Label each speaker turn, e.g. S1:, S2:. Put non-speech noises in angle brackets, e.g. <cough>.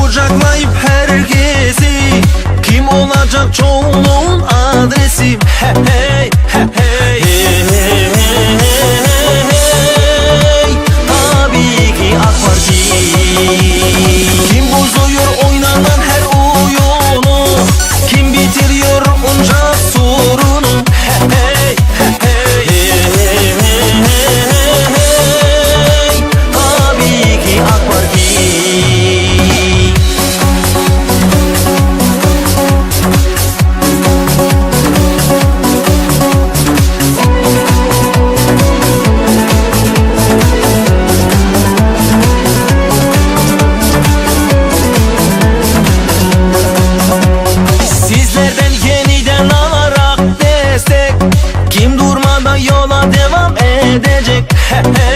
S1: kucaklayıp herkesi Kim olacak çoğunun adresi? He he. Kim durmadan yola devam edecek? <laughs>